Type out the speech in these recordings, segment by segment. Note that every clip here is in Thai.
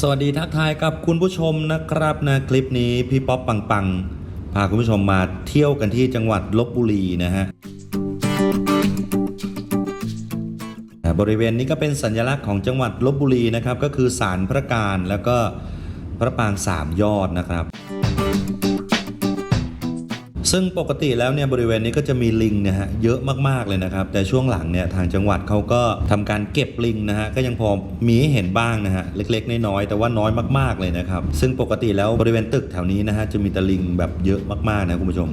สวัสดีทักทายกับคุณผู้ชมนะครับนะคลิปนี้พี่ป๊อปปังปังพาคุณผู้ชมมาเที่ยวกันที่จังหวัดลบบุรีนะฮะบริเวณนี้ก็เป็นสัญลักษณ์ของจังหวัดลบบุรีนะครับ ก็คือศาลพระการแล้วก็พระปรางสามยอดนะครับ ซึ่งปกติแล้วเนี่ยบริเวณนี้ก็จะมีลิงนะฮะเยอะมากๆเลยนะครับ แต่ช่วงหลังเนี่ยทางจังหวัดเขาก็ทำการเก็บลิงนะฮะก็ยังพอมีให้เห็นบ้างนะฮะเล็กๆน้อยๆแต่ว่าน้อยมากๆเลยนะครับ ซึ่งปกติแล้วบริเวณตึกแถวนี้นะฮะจะมีแตะลิงแบบเยอะมากๆนะคุณผู้ชม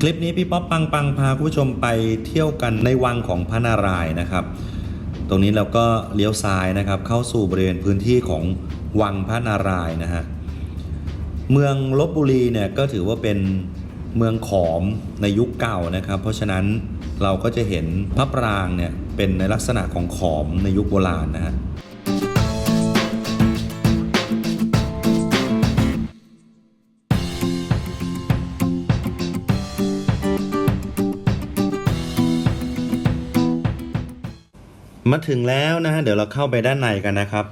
คลิปนี้พี่ป๊อปปังปังพาคุณผู้ชมไปเที่ยวกันในวังของพระนารายณ์นะครับ ตรงนี้เราก็เลี้ยวซ้ายนะครับ เข้าสู่บริเวณพื้นที่ของวังพระนารายณ์นะฮะเมืองลบบุรีเนี่ยก็ถือว่าเป็นเมืองขอมในยุคเก่านะครับ เพราะฉะนั้นเราก็จะเห็นพระปรางเนี่ยเป็นในลักษณะของขอมในยุคโบราณนะฮะ มาถึงแล้วนะฮะเดี๋ยวเราเข้าไปด้านในกันนะครับ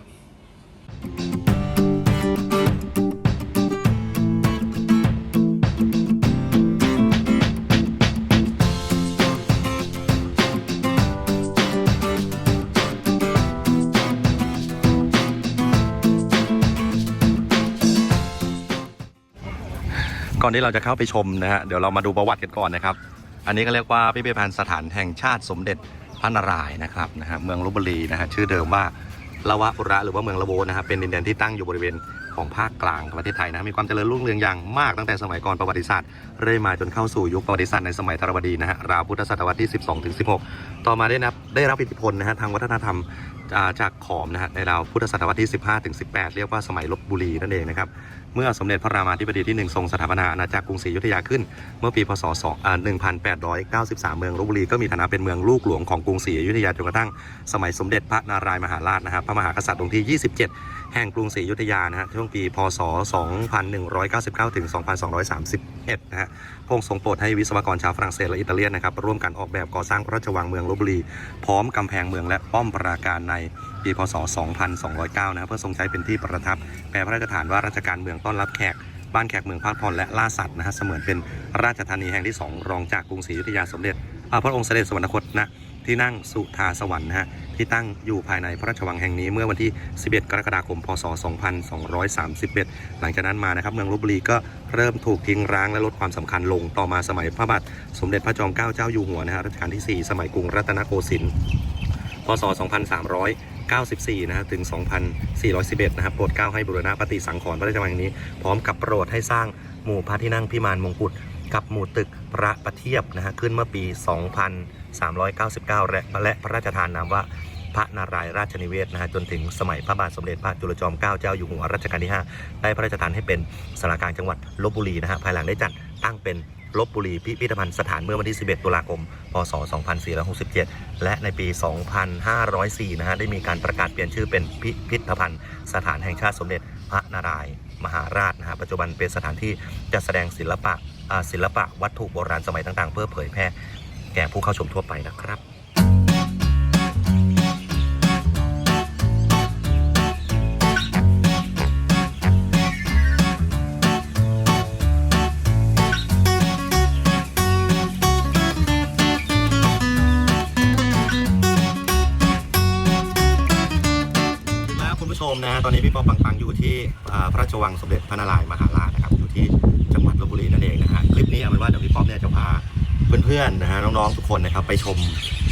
ก่อนที่เราจะเข้าไปชมนะฮะเดี๋ยวเรามาดูประวัติกันก่อนนะครับ อันนี้ก็เรียกว่าพิพิธภัณฑ์สถานแห่งชาติสมเด็จ พระนารายณ์นะครับนะฮะเมืองลบบุรีนะฮะชื่อเดิมว่าละวะปุระหรือว่าเมืองละโวนะครับเป็นดินแดนที่ตั้งอยู่บริเวณของภาคกลางของประเทศไทยนะมีความเจริญรุ่งเรืองอย่างมากตั้งแต่สมัยก่อนประวัติศาสตร์เรื่อยมาจนเข้าสู่ยุคประวัติศาสตร์ในสมัยธรวดีนะฮะราวพุทธศตวรรษที่ 12ถึง16 ต่อมาได้นับได้รับอิทธิพลนะฮะทางวัฒนธรรมจากขอมนะฮะในราวพุทธศตวรรษที่ 15ถึง18 เรียกว่าสมัยลบบุรีนั่นเองนะครับ เมื่อสมเด็จพระรามาธิบดีที่หนึ่งทรงสถาปนาอาณาจักรกรุงศรีอยุธยาขึ้น เมื่อปีพศ1893 เมืองลบบุรีก็มีฐานะเป็นเมืองลูกหลวงของกรุงศรีอยุธยาจนกระทั่งสมัยสมเด็จพระนารายมหาราชนะครับพระมหากษัตริย์องค์ที่ 27 แห่งกรุงศรีอยุธยานะฮะช่วงปีพศ 2199 ถึง 2231 นะฮะพงค์ทรงโปรดให้วิศวกรชาวฝรั่งเศสและอิตาเลียนนะครับร่วมกันออกแบบก่อสร้างพระราชวังเมืองลบบุรี พร้อมกำแพงเมืองและป้อมปราการใน ปีพศ 2209 นะครับเพื่อทรงใช้เป็นที่ประทับ แปลพระราชฐานว่าราชการเมืองต้อนรับแขก บ้านแขกเมืองพักผ่อนและล่าสัตว์นะฮะเสมือนเป็นราชธานีแห่งที่ 2 รองจากกรุงศรีอยุธยาสมเด็จพระองค์เสด็จสวรรคตนะที่นั่งสุธาสวรรค์นะฮะที่ตั้งอยู่ภายในพระราชวังแห่งนี้เมื่อวันที่ 11 กรกฎาคม พศ 2231 หลังจากนั้นมานะครับ เมืองลบบุรีก็เริ่มถูกทิ้งร้างและลดความสำคัญลงต่อมาสมัยพระบาทสมเด็จพระจอมเกล้าเจ้าอยู่หัวนะฮะรัชกาลที่ 4 สมัยกรุงรัตนโกสินทร์ พศ 94นะฮะถึง 2411 นะครับโปรดเก้าให้บูรณะปฏิสังขรณ์พระราชวังนี้ พร้อมกับโปรดให้สร้างหมู่พระที่นั่งพิมานมงกุฎกับหมู่ตึกพระประเทียบนะฮะขึ้นเมื่อปี 2399 และและพระราชทานนามว่าพระนารายณ์ราชนิเวศนะฮะจนถึงสมัยพระบาทสมเด็จพระจุลจอมเกล้าเจ้าอยู่หัวรัชกาลที่ 5 ได้พระราชทานให้เป็นสารกลางจังหวัดลบบุรีนะฮะภายหลังได้จัดตั้งเป็น ลบบุรีพิพิธภัณฑ์สถานเมื่อวันที่ 11 ตุลาคม พศ 2467 และในปี 2504 นะฮะ ได้มีการประกาศเปลี่ยนชื่อเป็นพิพิธภัณฑ์สถานแห่งชาติสมเด็จพระนารายณ์มหาราชนะฮะ ปัจจุบันเป็นสถานที่จัดแสดงศิลปะศิลปะวัตถุโบราณสมัยต่างๆ เพื่อเผยแพร่แก่ผู้เข้าชมทั่วไปนะครับ มนะตอนนี้พี่ป๊อปปังปังอยู่ที่พระราชวังสมเด็จพระนารายณ์มหาราชนะครับอยู่ที่จังหวัดลบบุรีนั่นเองนะฮะคลิปนี้เอาเป็นว่าเดี๋ยวพี่ป๊อปเนี่ยจะพาเพื่อนๆนะฮะน้องๆทุกคนนะครับไปชม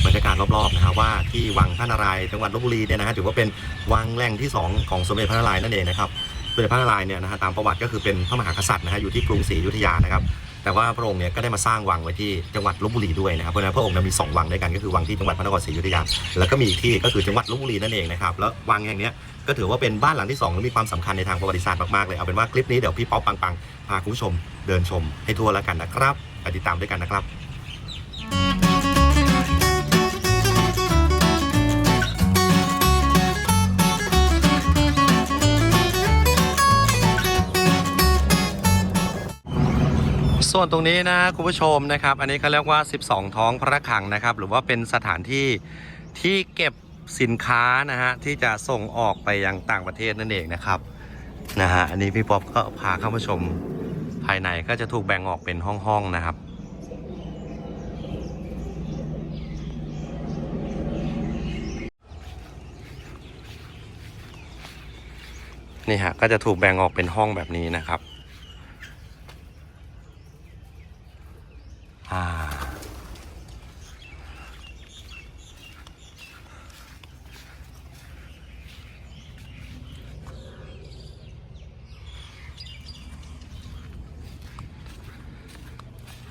บรรยากาศรอบๆนะฮะว่าที่วังพระนารายณ์จังหวัดลบบุรีเนี่ยนะฮะถือว่าเป็นวังแหล่งที่สองของสมเด็จพระนารายณ์นั่นเองนะครับสมเด็จพระนารายณ์เนี่ยนะฮะตามประวัติก็คือเป็นพระมหากษัตริย์นะฮะอยู่ที่กรุงศรีอยุธยานะครับแต่ว่าพระองค์เนี่ยก็ได้มาสร้างวังไว้ที่จังหวัดลบบุรีด้วยนะครับเพราะฉะนั้นพระองค์มีสองวังด้วยกันก็คือวังที่จังหวัดพระนครศรีอยุธยาแล้วก็มีอีกที่ก็คือจังหวัดลบบุรีนั่นเองนะครับแล้ววังแห่งนี้ ก็ถือว่าเป็นบ้านหลังที่สองและมีความสำคัญในทางประวัติศาสตร์มากๆเลยเอาเป็นว่าคลิปนี้เดี๋ยวพี่ป๊อปปังปังพาคุณผู้ชมเดินชมให้ทั่วแล้วกันนะครับติดตามด้วยกันนะครับส่วนตรงนี้นะคุณผู้ชมนะครับ อันนี้เขาเรียกว่า 12 ท้องพระคังนะครับ หรือว่าเป็นสถานที่ที่เก็บ สินค้านะฮะที่จะส่งออกไปยังต่างประเทศนั่นเองนะครับนะฮะอันนี้พี่ป๊อปก็พาเข้ามาชมภายในก็จะถูกแบ่งออกเป็นห้องๆนะครับนี่ฮะก็จะถูกแบ่งออกเป็นห้องแบบนี้นะครับ อ่า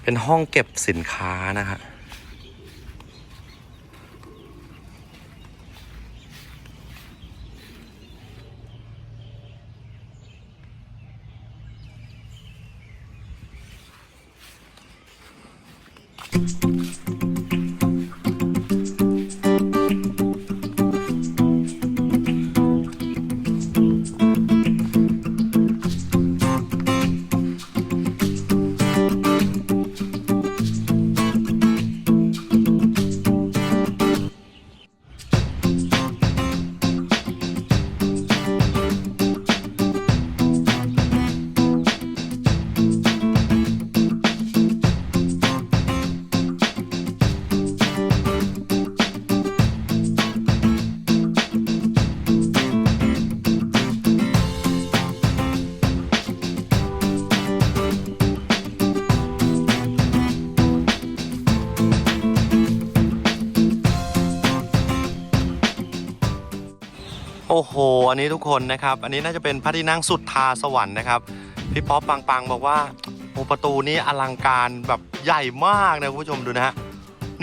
เป็นห้องเก็บสินค้านะฮะโอันนี้ทุกคนนะครับ อันนี้น่าจะเป็นพระที่นั่งสุดทาสวรรค์นะครับ พี่ป๊อปปังปังบอกว่าโอประตูนี้อลังการแบบใหญ่มากนะคุณผู้ชมดูนะฮะ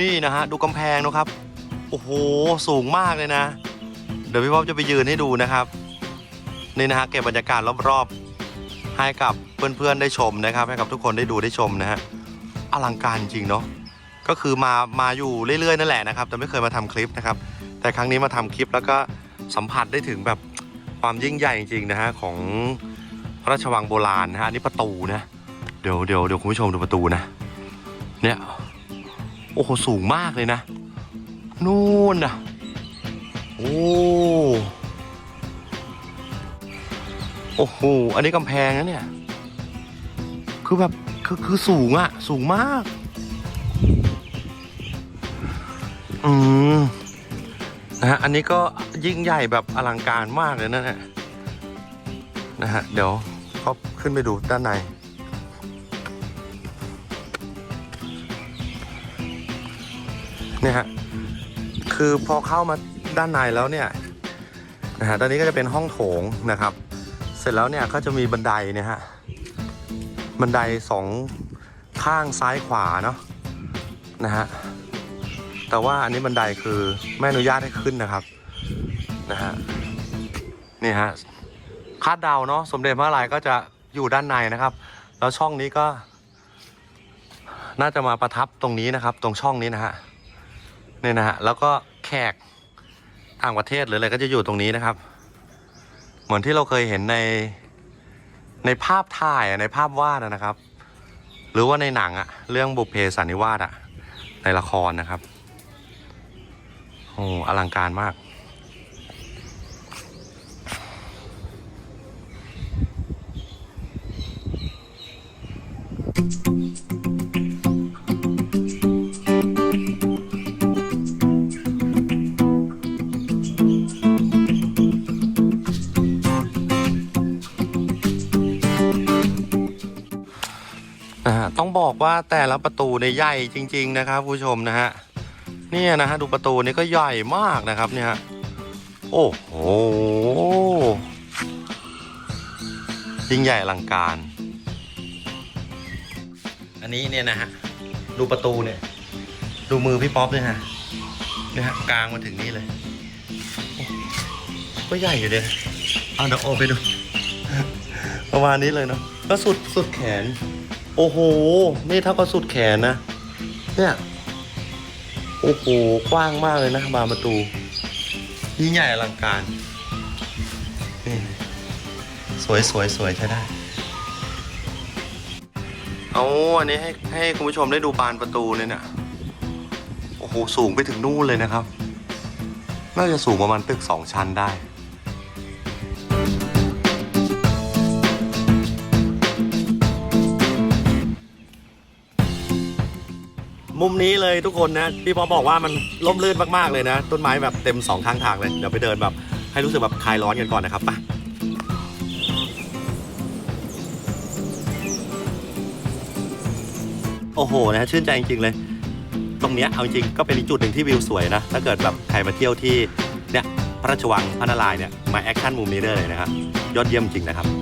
นี่นะฮะดูกำแพงนะครับ โอ้โหสูงมากเลยนะ เดี๋ยวพี่ป๊อปจะไปยืนให้ดูนะครับ นี่นะฮะเก็บบรรยากาศรอบๆ ให้กับเพื่อนๆได้ชมนะครับ ให้กับทุกคนได้ดูได้ชมนะฮะ อลังการจริงเนาะ ก็คือมา มาอยู่เรื่อยๆนั่นแหละนะครับ แต่ไม่เคยมาทำคลิปนะครับ แต่ครั้งนี้มาทำคลิปแล้วก็สัมผัสได้ถึงแบบ ความยิ่งใหญ่จริงๆนะฮะของพระราชวังโบราณนะฮะอันนี้ประตูนะเดี๋ยวเดี๋ยวเดี๋ยวคุณผู้ชมดูประตูนะ เนี่ยโอ้โหสูงมากเลยนะนู่นนะโอ้โอ้โหอันนี้กำแพงนะเนี่ยคือแบบคือคือสูงอะสูงมากอืมนะฮะอันนี้ก็ ยิ่งใหญ่แบบอลังการมากเลยนะเนี่ยนะฮะ เดี๋ยวก็ขึ้นไปดูด้านในเนี่ยฮะ คือพอเข้ามาด้านในแล้วเนี่ยนะฮะตอนนี้ก็จะเป็นห้องโถงนะครับ เสร็จแล้วเนี่ยก็จะมีบันไดเนี่ยฮะ บันไดสองข้างซ้ายขวาเนาะนะฮะ แต่ว่าอันนี้บันไดคือไม่อนุญาตให้ขึ้นนะครับ นะฮะนี่ฮะคาดเดาเนาะสมเด็จพระนายก็จะอยู่ด้านในนะครับ แล้วช่องนี้ก็ น่าจะมาประทับตรงนี้นะครับ ตรงช่องนี้นะฮะนี่นะฮะแล้วก็แขกต่างประเทศหรืออะไรก็จะอยู่ตรงนี้นะครับ เหมือนที่เราเคยเห็นในในภาพถ่ายในภาพวาดนะครับ หรือว่าในหนังอะเรื่องบุพเพสันนิวาสอะในละครนะครับโอ้อลังการมาก ว่าแต่ละประตูเนี่ยใหญ่จริง ๆ นะครับผู้ชมนะฮะเนี่ยนะฮะดูประตูนี้ก็ใหญ่มากนะครับเนี่ยฮะโอ้โหยิ่งใหญ่อลังการ อันนี้เนี่ยนะฮะดูประตูเนี่ย ดูมือพี่ป๊อปเนี่ยฮะเนี่ยฮะกลางมาถึงนี่เลย ก็ใหญ่อยู่เลยเอาเดี๋ยวโออกไปดู ประมาณนี้เลยเนาะก็สุดสุดแขน โอ้โห นี่เท่ากับสุดแขนนะ เนี่ย โอ้โห กว้างมากเลยนะ บานประตู ยิ่งใหญ่อลังการนี่สวยสวยสวยใช้ได้ เอาอันนี้ให้ให้คุณผู้ชมได้ดูบานประตูเลยเนี่ย โอ้โห สูงไปถึงนู่นเลยนะครับ น่าจะสูงประมาณตึกสองชั้นได้ มุมนี้เลยทุกคนนะพี่พอบอกว่ามันร่มรื่นมากๆเลยนะ ต้นไม้แบบเต็มสองข้างทางเลยเดี๋ยวไปเดินแบบ ให้รู้สึกแบบคลายร้อนกันก่อนนะครับไปโอ้โหนะชื่นใจจริงๆเลย ตรงเนี้ยเอาจริงก็เป็นอีกจุดหนึ่งที่วิวสวยนะ ถ้าเกิดแบบใครมาเที่ยวที่เนี่ยพระราชวังพระนารายณ์เนี่ยมาแอคชั่นมุมนี้ได้เลยนะครับยอดเยี่ยมจริงนะครับ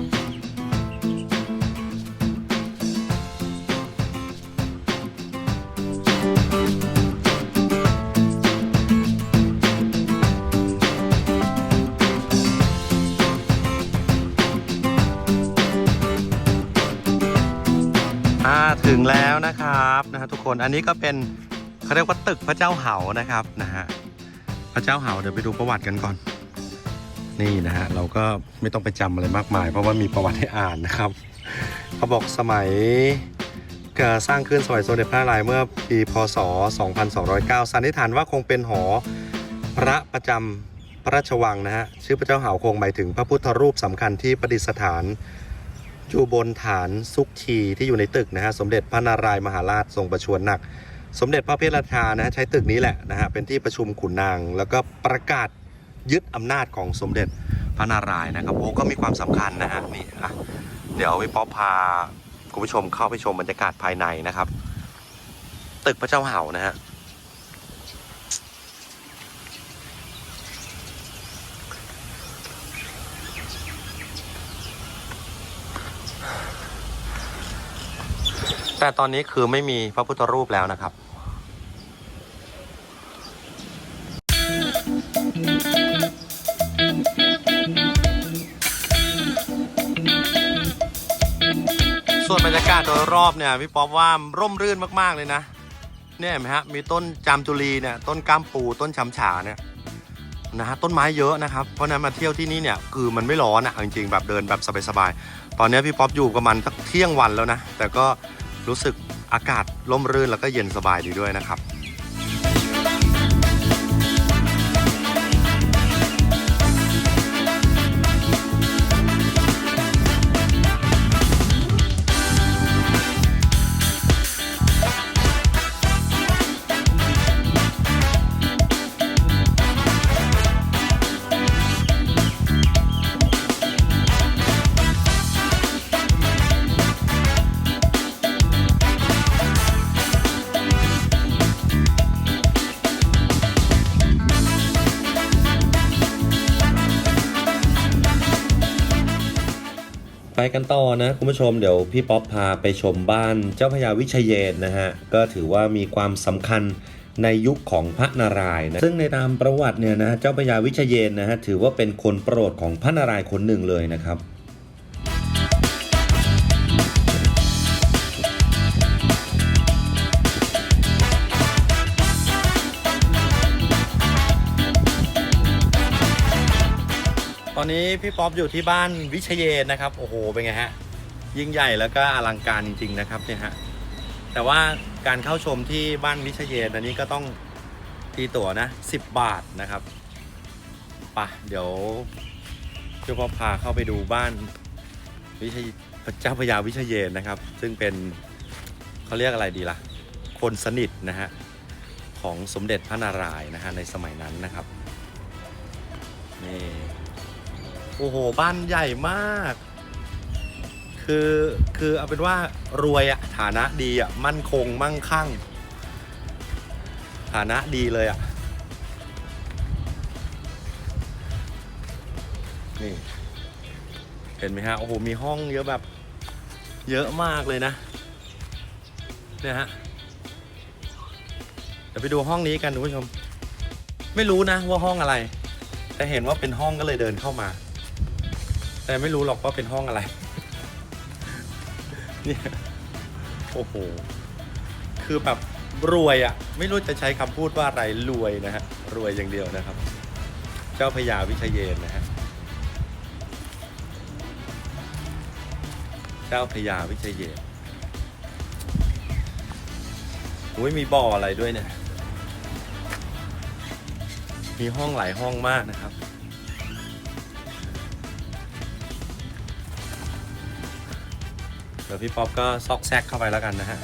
ถึงแล้วนะครับนะฮะทุกคนอันนี้ก็เป็นเขาเรียกว่าตึกพระเจ้าเหานะครับนะฮะพระเจ้าเหาเดี๋ยวไปดูประวัติกันก่อน นี่นะฮะเราก็ไม่ต้องไปจำอะไรมากมาย เพราะว่ามีประวัติให้อ่านนะครับเขาบอกสมัยกิดสร้างขึ้นสมัยสมเด็จพระนารายณ์เมื่อปีพศ 2209 สันนิษฐานว่าคงเป็นหอพระประจำพระราชวังนะฮะชื่อพระเจ้าเหาคงหมายถึงพระพุทธรูปสำคัญที่ประดิษฐาน อยู่บนฐานซุกชีที่อยู่ในตึกนะฮะสมเด็จพระนารายมหาราชทรงประชวรหนัก สมเด็จพระเพทราชานะฮะใช้ตึกนี้แหละนะฮะเป็นที่ประชุมขุนนาง แล้วก็ประกาศยึดอำนาจของสมเด็จพระนารายณ์นะครับโอ้ก็มีความสำคัญนะฮะนี่อะเดี๋ยวพี่ป๊อปพาคุณผู้ชมเข้าไปชมบรรยากาศภายในนะครับ ตึกพระเจ้าเหานะฮะ แต่ตอนนี้คือไม่มีพระพุทธรูปแล้วนะครับ ส่วนบรรยากาศโดยรอบเนี่ยพี่ป๊อปว่าร่มรื่นมาก ๆ เลยนะ เนี่ยเห็นไหมฮะ มีต้นจามจุลีเนี่ย ต้นก้ามปูต้นชำฉาเนี่ยนะฮะต้นไม้เยอะนะครับ เพราะนั้นมาเที่ยวที่นี่เนี่ยคือมันไม่ร้อนอะจริงๆแบบเดินแบบสบายๆตอนนี้พี่ป๊อปอยู่ประมาณสักเที่ยงวันแล้วนะ แต่ก็ รู้สึกอากาศร่มรื่นแล้วก็เย็นสบายดีด้วยนะครับ กันต่อนะคุณผู้ชมเดี๋ยวพี่ป๊อปพาไปชมบ้านเจ้าพระยาวิชยเยนนะฮะก็ถือว่ามีความสำคัญในยุคของพระนารายณ์นะซึ่งในตามประวัติเนี่ยนะเจ้าพระยาวิชยเยนนะฮะถือว่าเป็นคนโปรดของพระนารายณ์คนหนึ่งเลยนะครับ อนนี้พี่ป๊อปอยู่ที่บ้านวิเชยเยนนะครับ โอ้โห เป็นไงฮะ ยิ่งใหญ่แล้วก็อลังการจริง ๆ นะครับเนี่ยฮะ แต่ว่าการเข้าชมที่บ้านวิเชยเยนอันนี้ก็ต้องตีตั๋วนะ 10 บาทนะครับปะเดี๋ยวพี่ป๊อปพาเข้าไปดูบ้านวิเชยพระเจ้าพยาวิเชยเยนนะครับ ซึ่งเป็นเขาเรียกอะไรดีล่ะ คนสนิทนะฮะของสมเด็จพระนารายณ์นะฮะในสมัยนั้นนะครับ โอ้โห บ้านใหญ่มาก คือคือเอาเป็นว่ารวยอะฐานะดีอะมั่นคงมั่งคั่ง ฐานะดีเลยอะนี่ เห็นไหมฮะ โอ้โห มีห้องเยอะแบบ เยอะมากเลยนะ เนี่ยฮะ เดี๋ยวไปดูห้องนี้กันคุณผู้ชม ไม่รู้นะว่าห้องอะไร แต่เห็นว่าเป็นห้องก็เลยเดินเข้ามา แต่ไม่รู้หรอกว่าเป็นห้องอะไร เนี่ยโอ้โห คือแบบรวยอะ่ะไม่รู้จะใช้คำพูดว่าอะไรรวยนะฮะ รวยอย่างเดียวนะครับ เจ้าพญาวิเชยเยนนะฮะ เจ้าพญาวิเชยเยนอุ้ยมีบ่ออะไรด้วยเนี่ย มีห้องหลายห้องมากนะครับ ดี๋ยวพี่ป๊อปก็ซอกแซกเข้าไปแล้วกันนะฮะ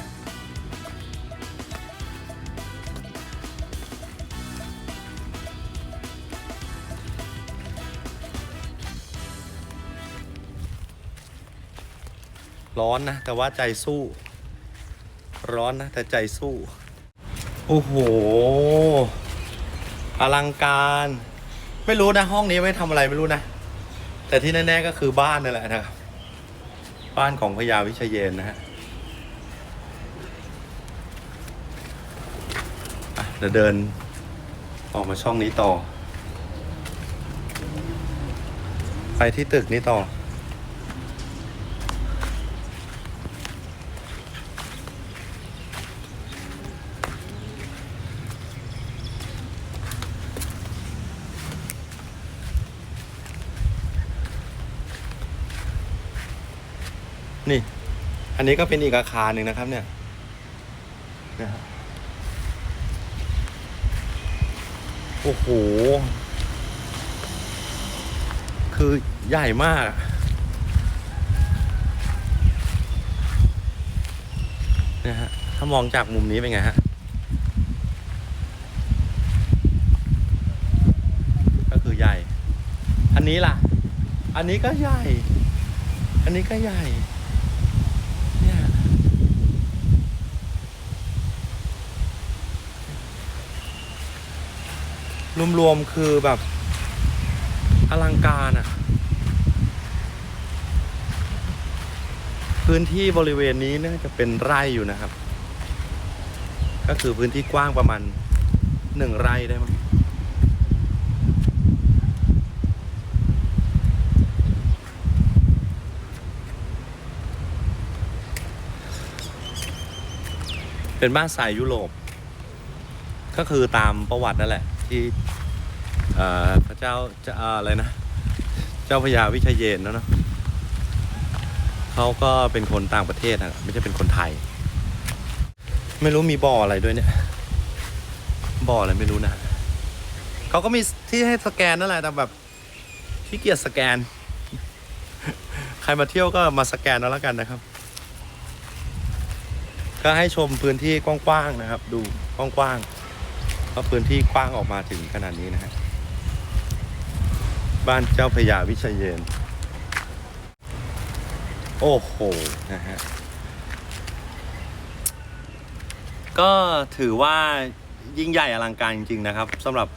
ร้อนนะ แต่ว่าใจสู้ ร้อนนะ แต่ใจสู้ โอ้โห อลังการ ไม่รู้นะ ห้องนี้ไว้ทำอะไรไม่รู้นะ แต่ที่แน่ๆก็คือบ้านนั่นแหละนะครับ บ้านของพญาวิชยเยนนะฮะอะเดี๋ยวเดินออกมาช่องนี้ต่อ ไปที่ตึกนี้ต่อ นี่ อันนี้ก็เป็นอีกอาคารหนึ่งนะครับ เนี่ยนะฮะโอ้โห คือใหญ่มากอะฮะ ถ้ามองจากมุมนี้เป็นไงฮะ ก็คือใหญ่ อันนี้ล่ะ อันนี้ก็ใหญ่ อันนี้ก็ใหญ่ เนี่ย รวมๆคือแบบอลังการอะพื้นที่บริเวณนี้น่าจะเป็นไร่อยู่นะครับ ก็คือพื้นที่กว้างประมาณหนึ่งไร่ได้มั้งเป็นบ้านสายยุโรป ก็คือตามประวัตินั่นแหละ ที่พระเจ้าจะอะไรนะ เจ้าพยาวิเชยเยนนะเนาะเขาก็เป็นคนต่างประเทศนะไม่ใช่เป็นคนไทย ไม่รู้มีบ่ออะไรด้วยเนี่ยบ่ออะไรไม่รู้นะเขาก็มีที่ให้สแกนนั่นแหละแต่แบบที่เกียจสแกน ใครมาเที่ยวก็มาสแกนเอาแล้วกันนะครับ ก็ให้ชมพื้นที่กว้างๆนะครับ ดูกว้างๆ ก็พื้นที่กว้างออกมาถึงขนาดนี้นะฮะบ้านเจ้าพยาวิเชยเยน โอ้โห นะฮะ ก็ถือว่ายิ่งใหญ่อลังการจริง ๆ นะครับสำหรับ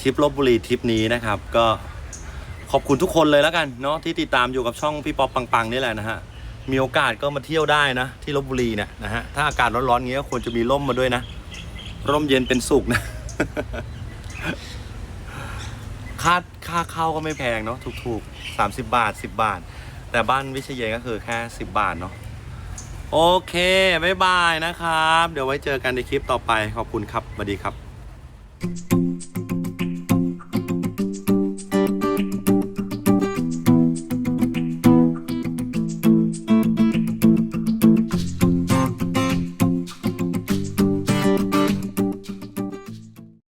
ทริปลบบุรีทริปนี้นะครับ ก็ขอบคุณทุกคนเลยแล้วกันเนาะที่ติดตามอยู่กับช่องพี่ป๊อปปังๆนี่แหละนะฮะมีโอกาสก็มาเที่ยวได้นะ ที่ลบบุรีเนี่ยนะฮะถ้าอากาศร้อนๆเงี้ยก็ควรจะมีร่มมาด้วยนะ ร่มเย็นเป็นสุขนะ ค่าค่าเข้าก็ไม่แพงเนาะถูกๆสามสิบบาทสิบบาท แต่บ้านวิเชยเยนก็คือแค่สิบบาทเนาะโอเคบ๊ายบายนะครับ เดี๋ยวไว้เจอกันในคลิปต่อไปขอบคุณครับสวัสดีครับ